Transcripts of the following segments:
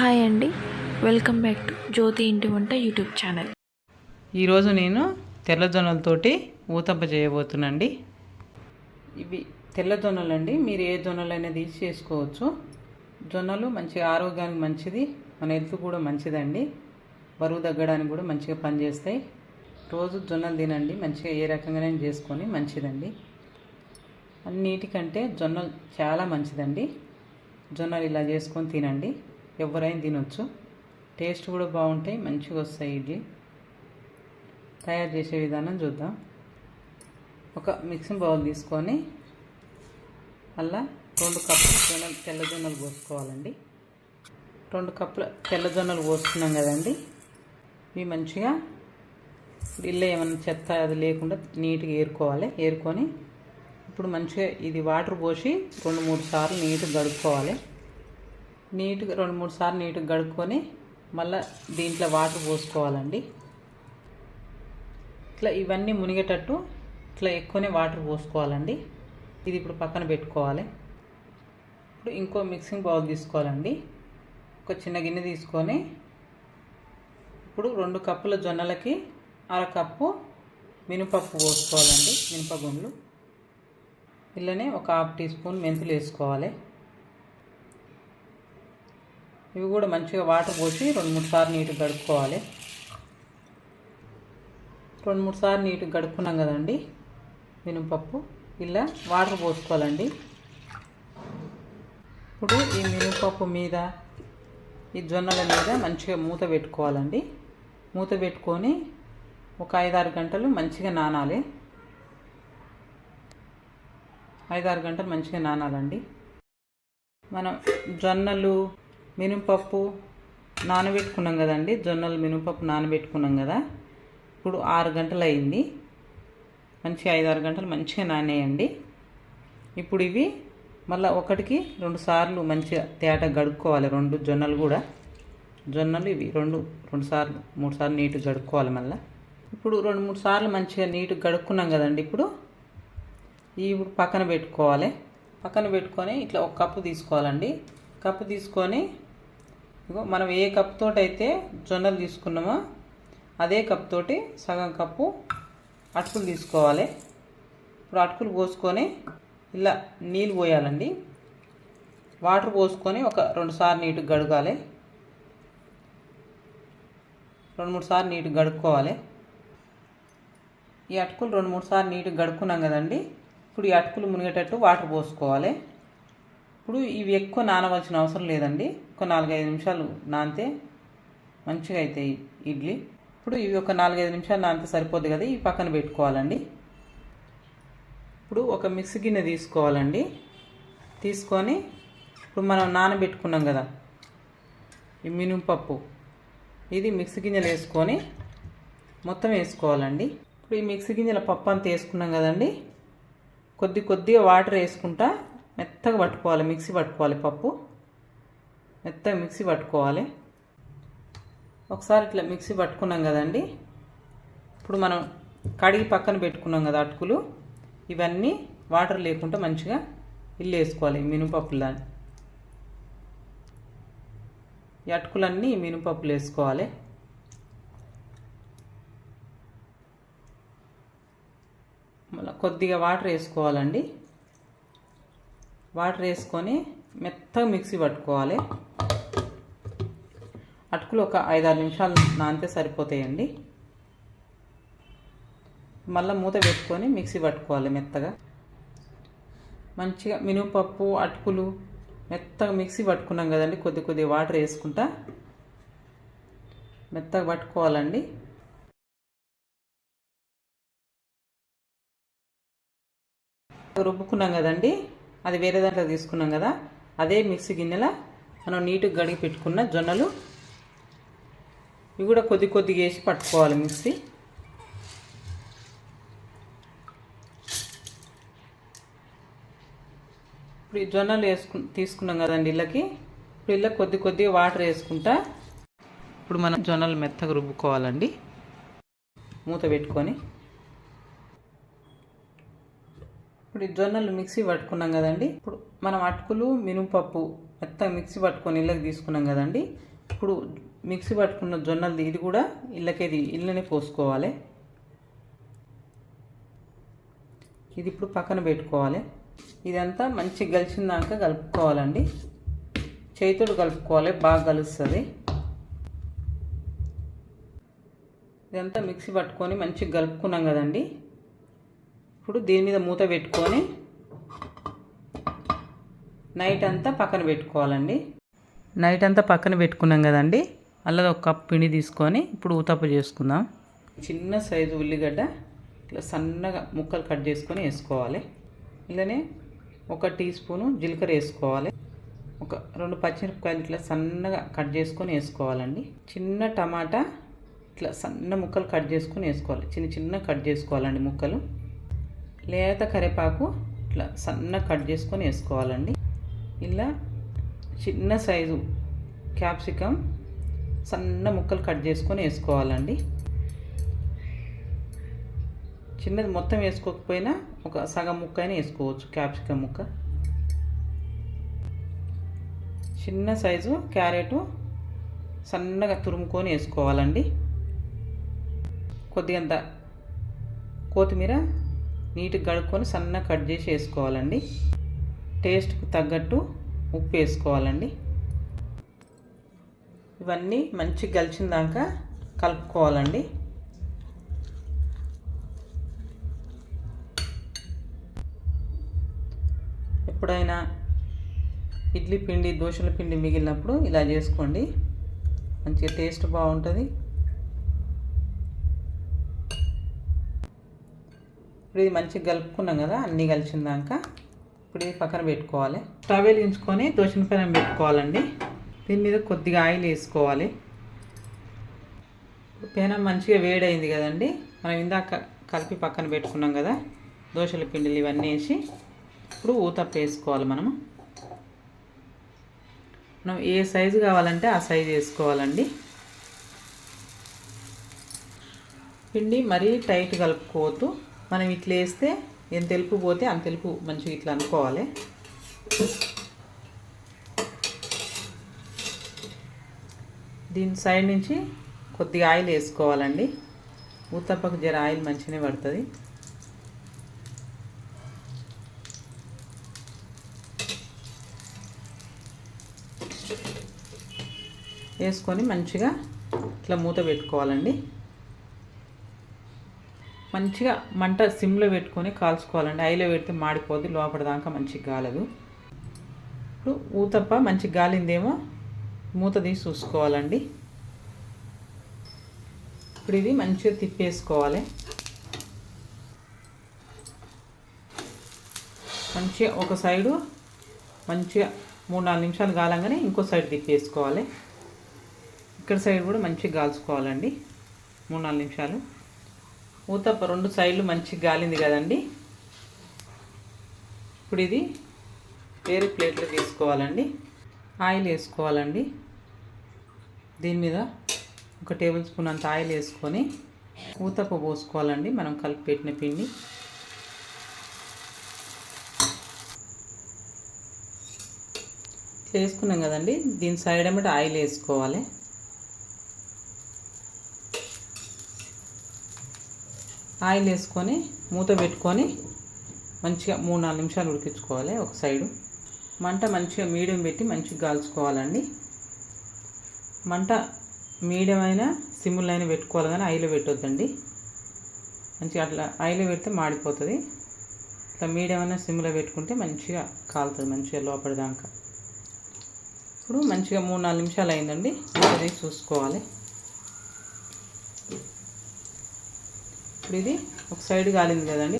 Hi అండి. Welcome back to జ్యోతి ఇంటి వంట యూట్యూబ్ ఛానల్. ఈరోజు నేను తెల్ల జొన్నలతోటి ఊతప్ప చేయబోతున్నాండి ఇవి తెల్ల జొన్నలు అండి మీరు ఏ జొన్నలు అయినా తీసి చేసుకోవచ్చు. జొన్నలు మంచిగా ఆరోగ్యానికి మంచిది మన హెల్త్ కూడా మంచిదండి. బరువు తగ్గడానికి కూడా మంచిగా పనిచేస్తాయి. రోజు జొన్నలు తినండి మంచిగా ఏ రకంగానే చేసుకొని మంచిదండి. అన్నిటికంటే జొన్నలు చాలా మంచిదండి. జొన్నలు ఇలా చేసుకొని తినండి. ఎవరైనా తినొచ్చు. టేస్ట్ కూడా బాగుంటాయి మంచిగా వస్తాయి ఇడ్లీ. తయారు చేసే విధానం చూద్దాం. ఒక మిక్సింగ్ బౌల్ తీసుకొని అలా రెండు కప్పులు జొన్నలు తెల్ల జొన్నలు పోసుకోవాలండి. రెండు కప్పుల తెల్ల జొన్నలు పోసుకున్నాం కదండి. ఇవి మంచిగా ఇల్లు ఏమైనా చెత్త అది లేకుండా నీట్గా ఏరుకోవాలి. ఏరుకొని ఇప్పుడు మంచిగా ఇది వాటర్ పోసి రెండు మూడు సార్లు నీట్గా గడుక్కోవాలి నీట్గా రెండు మూడు సార్లు నీట్గా గడుక్కొని మళ్ళీ దీంట్లో వాటర్ పోసుకోవాలండి. ఇట్లా ఇవన్నీ మునిగేటట్టు ఇట్లా ఎక్కువనే వాటర్ పోసుకోవాలండి. ఇది ఇప్పుడు పక్కన పెట్టుకోవాలి. ఇప్పుడు ఇంకో మిక్సింగ్ బౌల్ తీసుకోవాలండి. ఒక చిన్న గిన్నె తీసుకొని ఇప్పుడు రెండు కప్పుల జొన్నలకి అర కప్పు మినపప్పు పోసుకోవాలండి. మినపగుండ్లు. ఇలానే ఒక హాఫ్ టీ స్పూన్ మెంతులు వేసుకోవాలి. ఇవి కూడా మంచిగా వాటర్ పోసి రెండు మూడు సార్లు నీట్గా గడుపుకోవాలి రెండు మూడు సార్లు నీట్గా గడుపుకున్నాం కదండి మినపప్పు. ఇలా వాటర్ పోసుకోవాలండి. ఇప్పుడు ఈ మినపప్పు మీద ఈ జొన్నల మీద మంచిగా మూత పెట్టుకోవాలండి. మూత పెట్టుకొని ఒక ఐదారు గంటలు మంచిగా నానాలి. ఐదారు గంటలు మంచిగా నానాలండి. మనం జొన్నలు మినపప్పు నానబెట్టుకున్నాం కదండి. జొన్నలు మినపప్పు నానబెట్టుకున్నాం కదా. ఇప్పుడు ఆరు గంటలు అయింది మంచిగా ఐదు ఆరు గంటలు మంచిగా నానేయండి. ఇప్పుడు ఇవి మళ్ళీ ఒకటికి రెండు సార్లు మంచిగా తేట గడుక్కోవాలి. రెండు జొన్నలు కూడా. జొన్నలు ఇవి రెండు రెండు సార్లు మూడు సార్లు నీట్గా గడుక్కోవాలి మళ్ళీ. ఇప్పుడు రెండు మూడు సార్లు మంచిగా నీట్గా గడుక్కున్నాం కదండి ఇప్పుడు. ఇవి ఇప్పుడు పక్కన పెట్టుకోవాలి. పక్కన పెట్టుకొని ఇట్లా ఒక కప్పు తీసుకోవాలండి. కప్పు తీసుకొని ఇగో మనం ఏ కప్ తోటి అయితే జొన్నలు తీసుకున్నామో అదే కప్ తోటి సగం కప్పు అటుకులు తీసుకోవాలి. ఇప్పుడు అటుకులు పోసుకొని ఇలా నీళ్ళు పోయాలండి. వాటర్ పోసుకొని ఒక రెండు సార్లు నీట్గా గడగాలి. రెండు మూడు సార్లు నీట్గా గడుక్కోవాలి. ఈ అటుకులు రెండు మూడు సార్లు నీట్గా గడుక్కున్నాం కదండి. ఇప్పుడు ఈ అటుకులు మునిగేటట్టు వాటర్ పోసుకోవాలి. ఇప్పుడు ఇవి ఎక్కువ నానవలసిన అవసరం లేదండి. ఒక నాలుగైదు నిమిషాలు నానితే మంచిగా అవుతాయి ఇడ్లీ. ఇప్పుడు ఇవి ఒక నాలుగైదు నిమిషాలు నానితే సరిపోద్ది కదా ఈ పక్కన పెట్టుకోవాలండి. ఇప్పుడు ఒక మిక్సీ గిన్నె తీసుకోవాలండి. తీసుకొని ఇప్పుడు మనం నానబెట్టుకున్నాం కదా ఈ మినుపప్పు. ఇది మిక్సీ గింజలు వేసుకొని మొత్తం వేసుకోవాలండి. ఇప్పుడు ఈ మిక్సీ గింజల పప్పు అంతా వేసుకున్నాం కదండి కొద్ది కొద్దిగా వాటర్ వేసుకుంటా మెత్తగా పట్టుకోవాలి మిక్సీ పట్టుకోవాలి పప్పు. మెత్తగా మిక్సీ పట్టుకోవాలి. ఒకసారి ఇట్లా మిక్సీ పట్టుకున్నాం కదండి. ఇప్పుడు మనం కడిగి పక్కన పెట్టుకున్నాం కదా అటుకులు. ఇవన్నీ వాటర్ లేకుండా మంచిగా ఇల్లు వేసుకోవాలి మినుపప్పులు దాన్ని ఈ అటుకులన్నీ మినుపప్పులు మినపప్పులు వేసుకోవాలి. మళ్ళీ కొద్దిగా వాటర్ వేసుకోవాలండి. వాటర్ వేసుకొని మెత్తగా మిక్సీ పట్టుకోవాలి. అటుకులు ఒక ఐదారు నిమిషాలు నానితే సరిపోతాయండి. మళ్ళీ మూత పెట్టుకొని మిక్సీ పట్టుకోవాలి మెత్తగా. మంచిగా మినపప్పు అటుకులు మెత్తగా మిక్సీ పట్టుకున్నాం కదండి కొద్ది కొద్ది వాటర్ వేసుకుంటా. మెత్తగా పట్టుకోవాలండి. రుబ్బుకున్నాం కదండి అది వేరే దాంట్లో తీసుకున్నాం కదా అదే మిక్సీ గిన్నెల మనం నీట్గా గడిగి పెట్టుకున్న జొన్నలు ఇవి కూడా కొద్ది కొద్దిగా వేసి పట్టుకోవాలి మిక్సీ. ఇప్పుడు ఈ జొన్నలు వేసుకు తీసుకున్నాం కదండి ఇళ్ళకి. ఇప్పుడు ఇళ్ళకి కొద్ది కొద్దిగా వాటర్ వేసుకుంటా. ఇప్పుడు మనం జొన్నలు మెత్తగా రుబ్బుకోవాలండి. మూత పెట్టుకొని. ఇప్పుడు ఈ జొన్నలు మిక్సీ పట్టుకున్నాం కదండి. ఇప్పుడు మనం అటుకులు మినుపప్పు మెత్తగా మిక్సీ పట్టుకొని ఇళ్ళకి తీసుకున్నాం కదండి. ఇప్పుడు మిక్సీ పట్టుకున్న జొన్నలది ఇది కూడా ఇళ్ళకేది ఇళ్ళనే పోసుకోవాలి. ఇది ఇప్పుడు పక్కన పెట్టుకోవాలి. ఇదంతా మంచి గలిచిందాక కలుపుకోవాలండి. చేతుడు కలుపుకోవాలి బాగా కలుస్తుంది. ఇదంతా మిక్సీ పట్టుకొని మంచిగా కలుపుకున్నాం కదండి. ఇప్పుడు దీని మీద మూత పెట్టుకొని నైట్ అంతా పక్కన పెట్టుకోవాలండి. నైట్ అంతా పక్కన పెట్టుకున్నాం కదండి. అలాగే ఒక కప్ పిండి తీసుకొని ఇప్పుడు ఊతప్ప చేసుకుందాం. చిన్న సైజు ఉల్లిగడ్డ ఇట్లా సన్నగా ముక్కలు కట్ చేసుకొని వేసుకోవాలి. ఇలానే ఒక టీ స్పూను జీలకర్ర వేసుకోవాలి. ఒక రెండు పచ్చిమిరపకాయలు ఇట్లా సన్నగా కట్ చేసుకొని వేసుకోవాలండి. చిన్న టమాటా ఇట్లా సన్న ముక్కలు కట్ చేసుకొని వేసుకోవాలి. చిన్న చిన్న కట్ చేసుకోవాలండి ముక్కలు. లేత కరివేపాకు ఇట్లా సన్న కట్ చేసుకొని వేసుకోవాలండి. ఇలా చిన్న సైజు క్యాప్సికమ్ సన్న ముక్కలు కట్ చేసుకొని వేసుకోవాలండి. చిన్నది మొత్తం వేసుకోకపోయినా ఒక సగం ముక్క అయినా వేసుకోవచ్చు క్యాప్సికమ్ ముక్క. చిన్న సైజు క్యారెట్ సన్నగా తురుముకొని వేసుకోవాలండి. కొద్దిగంత కొత్తిమీర నీట్గా కడుక్కొని సన్నగా కట్ చేసి వేసుకోవాలండి. టేస్ట్కి తగ్గట్టు ఉప్పు వేసుకోవాలండి. ఇవన్నీ మంచిగా కలిసిన దాకా కలుపుకోవాలండి. ఎప్పుడైనా ఇడ్లీ పిండి దోశల పిండి మిగిలినప్పుడు ఇలా చేసుకోండి. మంచిగా టేస్ట్ బాగుంటుంది. ఇప్పుడు ఇది మంచిగా కలుపుకున్నాం కదా అన్నీ కలిసిందాక ఇప్పుడు ఇది పక్కన పెట్టుకోవాలి. స్టవ్ వెలిగించుకొని దోశల పైన పెట్టుకోవాలండి. దీని మీద కొద్దిగా ఆయిల్ వేసుకోవాలి. పెనం మంచిగా వేడైంది కదండి. మనం ఇందాక కలిపి పక్కన పెట్టుకున్నాం కదా దోశల పిండిలు ఇవన్నీ వేసి ఇప్పుడు ఊతప్ప వేసుకోవాలి మనము మనం ఏ సైజు కావాలంటే ఆ సైజు వేసుకోవాలండి. పిండి మరీ టైట్ కలుపుకోవద్దు. మనం ఇట్లా వేస్తే ఎంత తెలుపు పోతే అంత తెలుపు మంచిగా ఇట్లా అనుకోవాలి. దీని సైడ్ నుంచి కొద్దిగా ఆయిల్ వేసుకోవాలండి. ఊతప్పకు జర ఆయిల్ మంచిగానే పడుతుంది. వేసుకొని మంచిగా ఇట్లా మూత పెట్టుకోవాలండి. మంచిగా మంట సిమ్లో పెట్టుకొని కాల్చుకోవాలండి. ఐలో పెడితే మాడిపోద్ది లోపల దాకా మంచిగా కాలదు ఇప్పుడు ఊతప్ప మంచిగా గాలిందేమో మూత తీసి చూసుకోవాలండి. ఇప్పుడు ఇది మంచిగా తిప్పేసుకోవాలి. మంచిగా ఒక సైడు మంచిగా మూడు నాలుగు నిమిషాలు కాలంగానే ఇంకో సైడ్ తిప్పేసుకోవాలి. ఇక్కడ సైడ్ కూడా మంచిగా కాల్చుకోవాలండి మూడు నాలుగు నిమిషాలు. ఊతప్ప రెండు సైడ్లు మంచిగా గాలింది కదండి. ఇప్పుడు ఇది వేరే ప్లేట్లో తీసుకోవాలండి. ఆయిల్ వేసుకోవాలండి. దీని మీద ఒక టేబుల్ స్పూన్ అంత ఆయిల్ వేసుకొని ఊతప్ప పోసుకోవాలండి. మనం కలిపి పెట్టిన పిండి. వేసుకున్నాం కదండి. దీని సైడ్ ఏమిటి ఆయిల్ వేసుకోవాలి. ఆయిల్ వేసుకొని మూత పెట్టుకొని మంచిగా మూడు నాలుగు నిమిషాలు ఉడికించుకోవాలి ఒక సైడు. మంట మంచిగా మీడియం పెట్టి మంచిగా కాల్చుకోవాలండి. మంట మీడియం అయినా సిమ్లో అయినా పెట్టుకోవాలి కానీ ఆయిల్ పెట్టొద్దండి. మంచిగా అట్లా ఆయిల్ పెడితే మాడిపోతుంది. ఇట్లా మీడియం అయినా సిమ్లో పెట్టుకుంటే మంచిగా కాలుతుంది మంచిగా లోపలిదాకా ఇప్పుడు మంచిగా మూడు నాలుగు నిమిషాలు అయిందండి. అది చూసుకోవాలి. ఇప్పుడు ఇది ఒక సైడ్ కాలింది కదండి.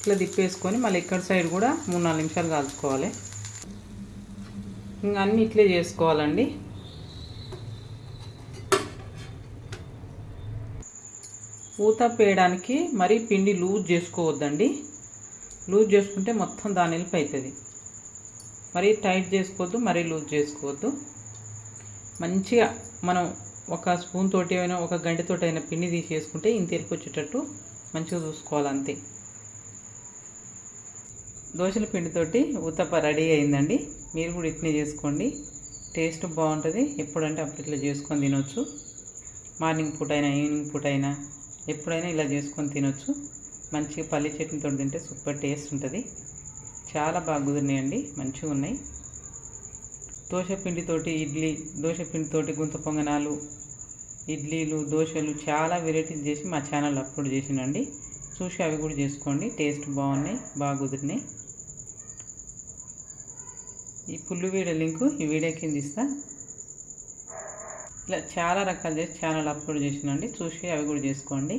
ఇట్లా తిప్పేసుకొని మళ్ళీ ఇక్కడ సైడ్ కూడా మూడు నాలుగు నిమిషాలు కాల్చుకోవాలి. ఇంకా అన్నీ ఇట్లే చేసుకోవాలండి. ఊత పేయడానికి మరీ పిండి లూజ్ చేసుకోవద్దండి. లూజ్ చేసుకుంటే మొత్తం దాని వెళ్ళి అవుతుంది మరీ టైట్ చేసుకోవద్దు మరీ లూజ్ చేసుకోవద్దు. మంచిగా మనం ఒక స్పూన్ తోటి అయినా ఒక గంటతోటి అయినా పిండి తీసేసుకుంటే ఇంత ఎరుపు వచ్చేటట్టు మంచిగా చూసుకోవాలి అంతే దోశల పిండితోటి ఉత్తప్ప రెడీ అయిందండి. మీరు కూడా ఇట్నే చేసుకోండి. టేస్ట్ బాగుంటుంది. ఎప్పుడంటే అప్పుడు ఇట్లా చేసుకొని తినొచ్చు. మార్నింగ్ పూట అయినా ఈవినింగ్ పూట అయినా ఎప్పుడైనా ఇలా చేసుకొని తినొచ్చు. మంచిగా పల్లి చట్నీతో తింటే సూపర్ టేస్ట్ ఉంటుంది. చాలా బాగా కుదిరినాయండి. మంచిగా ఉన్నాయి. దోశ పిండితోటి ఇడ్లీ దోశ పిండితోటి గుంత పొంగనాలు ఇడ్లీలు దోశలు చాలా వెరైటీస్ చేసి మా ఛానల్ అప్లోడ్ చేసినండి. చూసి అవి కూడా చేసుకోండి టేస్ట్ బాగున్నాయి బాగా కుదిరినాయి. ఈ పుల్లు వీడియో లింకు ఈ వీడియో కింద ఇస్తా. ఇలా చాలా రకాలు చేసి ఛానల్ అప్లోడ్ చేసినండి. చూసి అవి కూడా చేసుకోండి.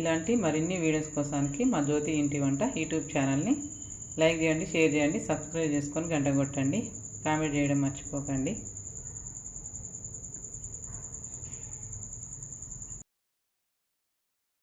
ఇలాంటి మరిన్ని వీడియోస్ కోసానికి మా జ్యోతి ఇంటి వంట యూట్యూబ్ ఛానల్ని లైక్ చేయండి షేర్ చేయండి సబ్స్క్రైబ్ చేసుకొని గంట కొట్టండి. కామెంట్ చేయడం మర్చిపోకండి.